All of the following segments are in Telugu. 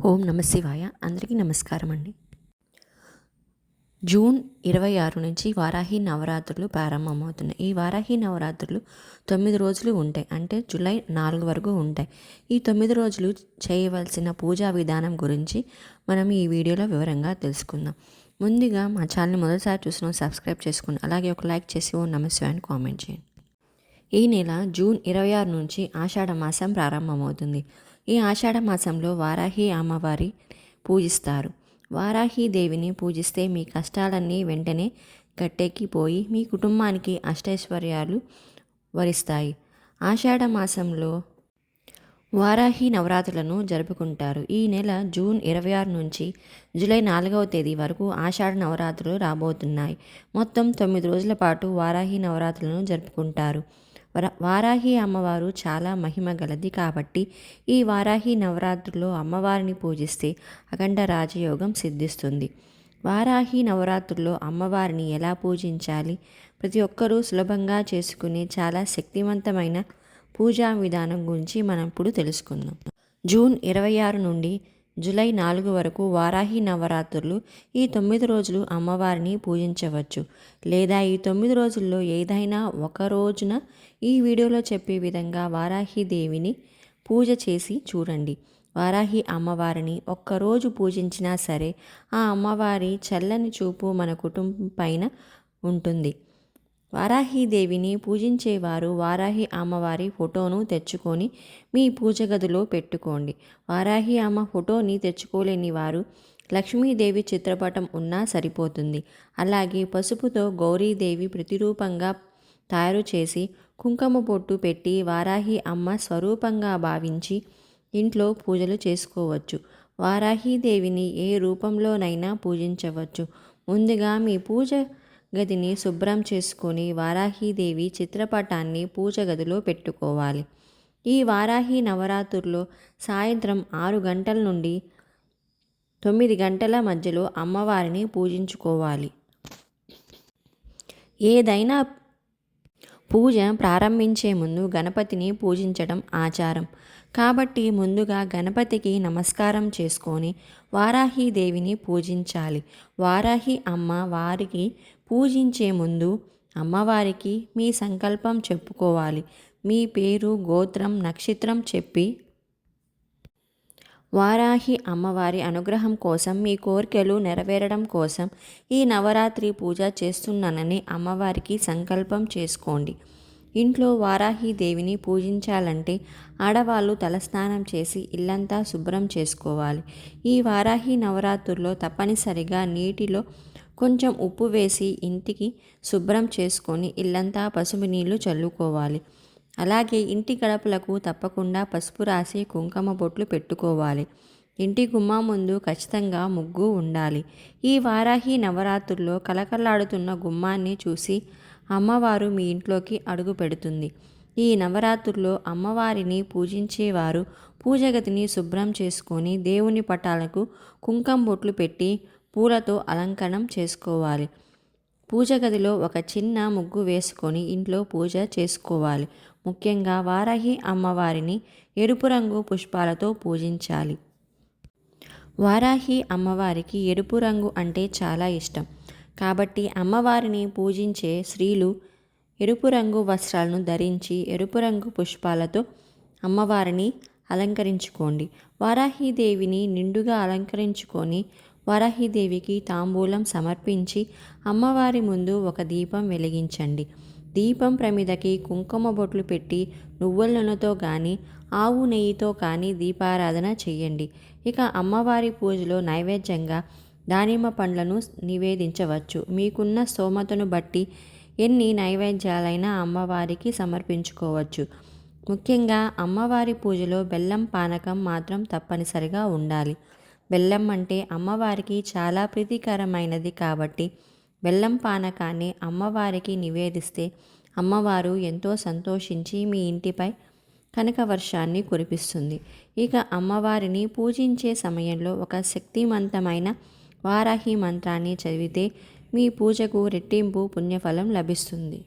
ఓం నమ శివాయ. అందరికీ నమస్కారం అండి. జూన్ ఇరవై ఆరు నుంచి వారాహి నవరాత్రులు ప్రారంభమవుతున్నాయి. ఈ వారాహి నవరాత్రులు తొమ్మిది రోజులు ఉంటాయి. అంటే జూలై నాలుగు వరకు ఉంటాయి. ఈ తొమ్మిది రోజులు చేయవలసిన పూజా విధానం గురించి మనం ఈ వీడియోలో వివరంగా తెలుసుకుందాం. ముందుగా మా ఛానల్ మొదటిసారి చూసిన సబ్స్క్రైబ్ చేసుకుని అలాగే ఒక లైక్ చేసి ఓ నమస్తే అని కామెంట్ చేయండి. ఈ నెల జూన్ ఇరవై ఆరు నుంచి ఆషాఢ మాసం ప్రారంభమవుతుంది. ఈ ఆషాఢ మాసంలో వారాహి అమ్మవారి పూజిస్తారు. వారాహి దేవిని పూజిస్తే మీ కష్టాలన్నీ వెంటనే గట్టెక్కిపోయి మీ కుటుంబానికి అష్టైశ్వర్యాలు వరిస్తాయి. ఆషాఢ మాసంలో వారాహి నవరాత్రులను జరుపుకుంటారు. ఈ నెల జూన్ ఇరవై ఆరు నుంచి జూలై నాలుగవ తేదీ వరకు ఆషాఢ నవరాత్రులు రాబోతున్నాయి. మొత్తం తొమ్మిది రోజుల పాటు వారాహి నవరాత్రులను జరుపుకుంటారు. వారాహి అమ్మవారు చాలా మహిమ గలది కాబట్టి ఈ వారాహి నవరాత్రుల్లో అమ్మవారిని పూజిస్తే అఖండ రాజయోగం సిద్ధిస్తుంది. వారాహి నవరాత్రుల్లో అమ్మవారిని ఎలా పూజించాలి? ప్రతి ఒక్కరూ సులభంగా చేసుకునే చాలా శక్తివంతమైన పూజా విధానం గురించి మనం ఇప్పుడు తెలుసుకుందాం. జూన్ ఇరవై ఆరు నుండి జూలై నాలుగు వరకు వారాహి నవరాత్రులు ఈ తొమ్మిది రోజులు అమ్మవారిని పూజించవచ్చు. లేదా ఈ తొమ్మిది రోజుల్లో ఏదైనా ఒక రోజున ఈ వీడియోలో చెప్పే విధంగా వారాహి దేవిని పూజ చేసి చూడండి. వారాహి అమ్మవారిని ఒక్కరోజు పూజించినా సరే ఆ అమ్మవారి చల్లని చూపు మన కుటుంబం పైన ఉంటుంది. వారాహీదేవిని పూజించేవారు వారాహి అమ్మవారి ఫోటోను తెచ్చుకొని మీ పూజ గదిలో పెట్టుకోండి. వారాహి అమ్మ ఫోటోని తెచ్చుకోలేని వారు లక్ష్మీదేవి చిత్రపటం ఉన్నా సరిపోతుంది. అలాగే పసుపుతో గౌరీదేవి ప్రతిరూపంగా తయారు చేసి కుంకుమ పొట్టు పెట్టి వారాహి అమ్మ స్వరూపంగా భావించి ఇంట్లో పూజలు చేసుకోవచ్చు. వారాహీదేవిని ఏ రూపంలోనైనా పూజించవచ్చు. ముందుగా మీ పూజ గదిని శుభ్రం చేసుకొని వారాహీదేవి చిత్రపటాన్ని పూజ గదిలో పెట్టుకోవాలి. ఈ వారాహి నవరాత్రుల్లో సాయంత్రం ఆరు గంటల నుండి తొమ్మిది గంటల మధ్యలో అమ్మవారిని పూజించుకోవాలి. ఏదైనా పూజ ప్రారంభించే ముందు గణపతిని పూజించడం ఆచారం. కాబట్టి ముందుగా గణపతికి నమస్కారం చేసుకొని వారాహి దేవిని పూజించాలి. వారాహి అమ్మ వారికి పూజించే ముందు అమ్మవారికి మీ సంకల్పం చెప్పుకోవాలి. మీ పేరు గోత్రం నక్షత్రం చెప్పి వారాహి అమ్మవారి అనుగ్రహం కోసం మీ కోరికలు నెరవేరడం కోసం ఈ నవరాత్రి పూజ చేస్తున్నానని అమ్మవారికి సంకల్పం చేసుకోండి. ఇంట్లో వారాహి దేవిని పూజించాలంటే ఆడవాళ్ళు తలస్నానం చేసి ఇల్లంతా శుభ్రం చేసుకోవాలి. ఈ వారాహి నవరాత్రుల్లో తప్పనిసరిగా నీటిలో కొంచెం ఉప్పు వేసి ఇంటికి శుభ్రం చేసుకొని ఇల్లంతా పసుపు నీళ్ళు చల్లుకోవాలి. అలాగే ఇంటి గడపలకు తప్పకుండా పసుపు రాసి కుంకుమ బొట్లు పెట్టుకోవాలి. ఇంటి గుమ్మా ముందు ఖచ్చితంగా ముగ్గు ఉండాలి. ఈ వారాహి నవరాత్రుల్లో కలకలాడుతున్న గుమ్మాన్ని చూసి అమ్మవారు మీ ఇంట్లోకి అడుగు పెడుతుంది. ఈ నవరాత్రుల్లో అమ్మవారిని పూజించేవారు పూజగతిని శుభ్రం చేసుకొని దేవుని పటాలకు కుంకం బొట్లు పెట్టి పూలతో అలంకరణం చేసుకోవాలి. పూజగదిలో ఒక చిన్న ముగ్గు వేసుకొని ఇంట్లో పూజ చేసుకోవాలి. ముఖ్యంగా వారాహి అమ్మవారిని ఎరుపు రంగు పుష్పాలతో పూజించాలి. వారాహి అమ్మవారికి ఎరుపు రంగు అంటే చాలా ఇష్టం. కాబట్టి అమ్మవారిని పూజించే స్త్రీలు ఎరుపు రంగు వస్త్రాలను ధరించి ఎరుపు రంగు పుష్పాలతో అమ్మవారిని అలంకరించుకోండి. వారాహీదేవిని నిండుగా అలంకరించుకొని వరాహిదేవికి తాంబూలం సమర్పించి అమ్మవారి ముందు ఒక దీపం వెలిగించండి. దీపం ప్రమిదకి కుంకుమ బొట్లు పెట్టి నువ్వుల నూనెతో కానీ ఆవు నెయ్యితో కానీ దీపారాధన చేయండి. ఇక అమ్మవారి పూజలో నైవేద్యంగా దానిమ్మ పండ్లను నివేదించవచ్చు. మీకున్న స్తోమతను బట్టి ఎన్ని నైవేద్యాలైనా అమ్మవారికి సమర్పించుకోవచ్చు. ముఖ్యంగా అమ్మవారి పూజలో బెల్లం పానకం మాత్రం తప్పనిసరిగా ఉండాలి. బెల్లం అంటే అమ్మవారికి చాలా ప్రీతికరమైనది కాబట్టి బెల్లం పానకాన్ని అమ్మవారికి నివేదిస్తే అమ్మవారు ఎంతో సంతోషించి మీ ఇంటిపై కనక వర్షాన్ని కురిపిస్తుంది. ఇక అమ్మవారిని పూజించే సమయంలో ఒక శక్తివంతమైన వారాహి మంత్రాన్ని చదివితే మీ పూజకు రెట్టింపు పుణ్యఫలం లభిస్తుంది.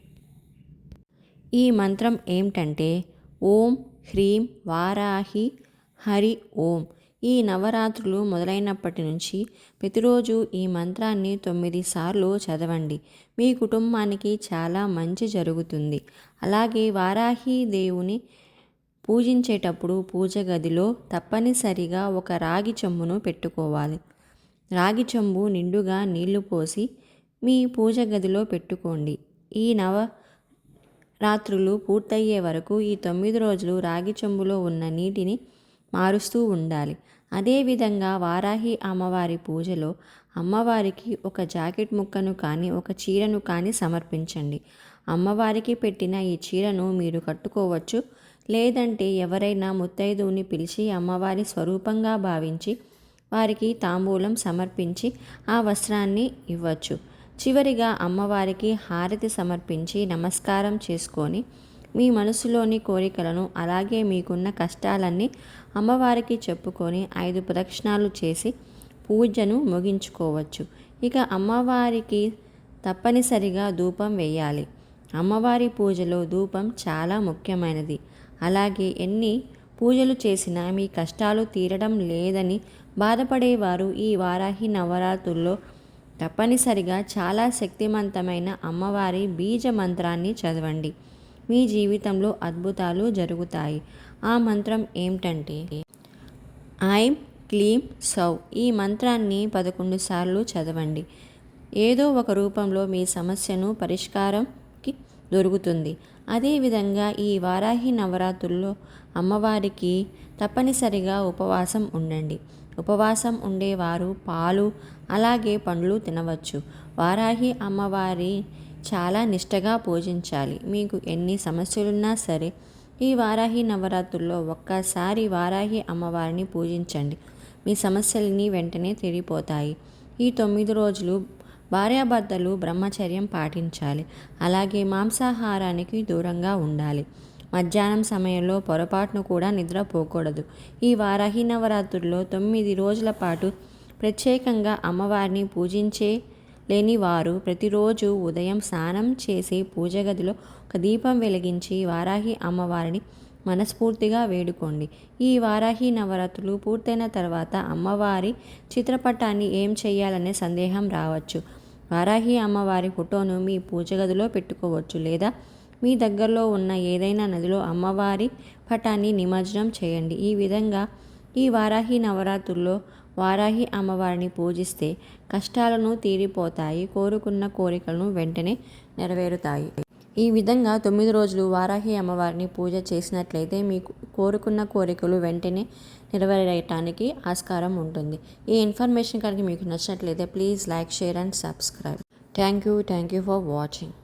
ఈ మంత్రం ఏమిటంటే ఓం హ్రీం వారాహి హరి ఓం. ఈ నవరాత్రులు మొదలైనప్పటి నుంచి ప్రతిరోజు ఈ మంత్రాన్ని తొమ్మిది సార్లు చదవండి. మీ కుటుంబానికి చాలా మంచి జరుగుతుంది. అలాగే వారాహి దేవుని పూజించేటప్పుడు పూజ గదిలో తప్పనిసరిగా ఒక రాగి చెమ్మును పెట్టుకోవాలి. రాగి చెంబు నిండుగా నీళ్ళు పోసి మీ పూజ గదిలో పెట్టుకోండి. ఈ నవ రాత్రులు పూర్తయ్యే వరకు ఈ తొమ్మిది రోజులు రాగి చెంబులో ఉన్న నీటిని మారుస్తూ ఉండాలి. అదేవిధంగా వారాహి అమ్మవారి పూజలో అమ్మవారికి ఒక జాకెట్ ముక్కను కానీ ఒక చీరను కానీ సమర్పించండి. అమ్మవారికి పెట్టిన ఈ చీరను మీరు కట్టుకోవచ్చు. లేదంటే ఎవరైనా ముత్తైదువుని పిలిచి అమ్మవారి స్వరూపంగా భావించి వారికి తాంబూలం సమర్పించి ఆ వస్త్రాన్ని ఇవ్వచ్చు. చివరిగా అమ్మవారికి హారతి సమర్పించి నమస్కారం చేసుకొని మీ మనసులోని కోరికలను అలాగే మీకున్న కష్టాలన్నీ అమ్మవారికి చెప్పుకొని ఐదు ప్రదక్షిణాలు చేసి పూజను ముగించుకోవచ్చు. ఇక అమ్మవారికి తప్పనిసరిగా ధూపం వేయాలి. అమ్మవారి పూజలో ధూపం చాలా ముఖ్యమైనది. అలాగే ఎన్ని పూజలు చేసినా మీ కష్టాలు తీరడం లేదని బాధపడేవారు ఈ వారాహి నవరాత్రుల్లో తప్పనిసరిగా చాలా శక్తివంతమైన అమ్మవారి బీజ మంత్రాన్ని చదవండి. మీ జీవితంలో అద్భుతాలు జరుగుతాయి. ఆ మంత్రం ఏమిటంటే ఐం క్లీం సౌ. ఈ మంత్రాన్ని పదకొండు సార్లు చదవండి. ఏదో ఒక రూపంలో మీ సమస్యను పరిష్కారంకి దొరుకుతుంది. అదేవిధంగా ఈ వారాహి నవరాత్రుల్లో అమ్మవారికి తప్పనిసరిగా ఉపవాసం ఉండండి. ఉపవాసం ఉండేవారు పాలు అలాగే పండ్లు తినవచ్చు. వారాహి అమ్మవారి చాలా నిష్టగా పూజించాలి. మీకు ఎన్ని సమస్యలున్నా సరే ఈ వారాహి నవరాత్రుల్లో ఒక్కసారి వారాహి అమ్మవారిని పూజించండి. మీ సమస్యలని వెంటనే తీరిపోతాయి. ఈ తొమ్మిది రోజులు భార్యాభర్తలు బ్రహ్మచర్యం పాటించాలి. అలాగే మాంసాహారానికి దూరంగా ఉండాలి. మధ్యాహ్నం సమయంలో పొరపాటును కూడా నిద్రపోకూడదు ఈ వారాహి నవరాత్రుల్లో తొమ్మిది రోజుల పాటు ప్రత్యేకంగా అమ్మవారిని పూజించే లేని వారు ప్రతిరోజు ఉదయం స్నానం చేసి పూజ గదిలో ఒక దీపం వెలిగించి వారాహి అమ్మవారిని మనస్ఫూర్తిగా వేడుకోండి. ఈ వారాహి నవరాత్రులు పూర్తయిన తర్వాత అమ్మవారి చిత్రపటాన్ని ఏం చేయాలనే సందేహం రావచ్చు. వారాహి అమ్మవారి ఫోటోను మీ పూజ గదిలో పెట్టుకోవచ్చు లేదా మీ దగ్గరలో ఉన్న ఏదైనా నదిలో అమ్మవారి పటాన్ని నిమజ్జనం చేయండి. ఈ విధంగా ఈ వారాహి నవరాత్రుల్లో వారాహి అమ్మవారిని పూజిస్తే కష్టాలను తీరిపోతాయి కోరుకున్న కోరికలను వెంటనే నెరవేరుతాయి. ఈ విధంగా తొమ్మిది రోజులు వారాహి అమ్మవారిని పూజ చేసినట్లయితే మీకు కోరుకున్న కోరికలు వెంటనే నెరవేరటానికి ఆస్కారం ఉంటుంది. ఈ ఇన్ఫర్మేషన్ కనుక మీకు నచ్చినట్లయితే please like share and subscribe. Thank you thank you for watching.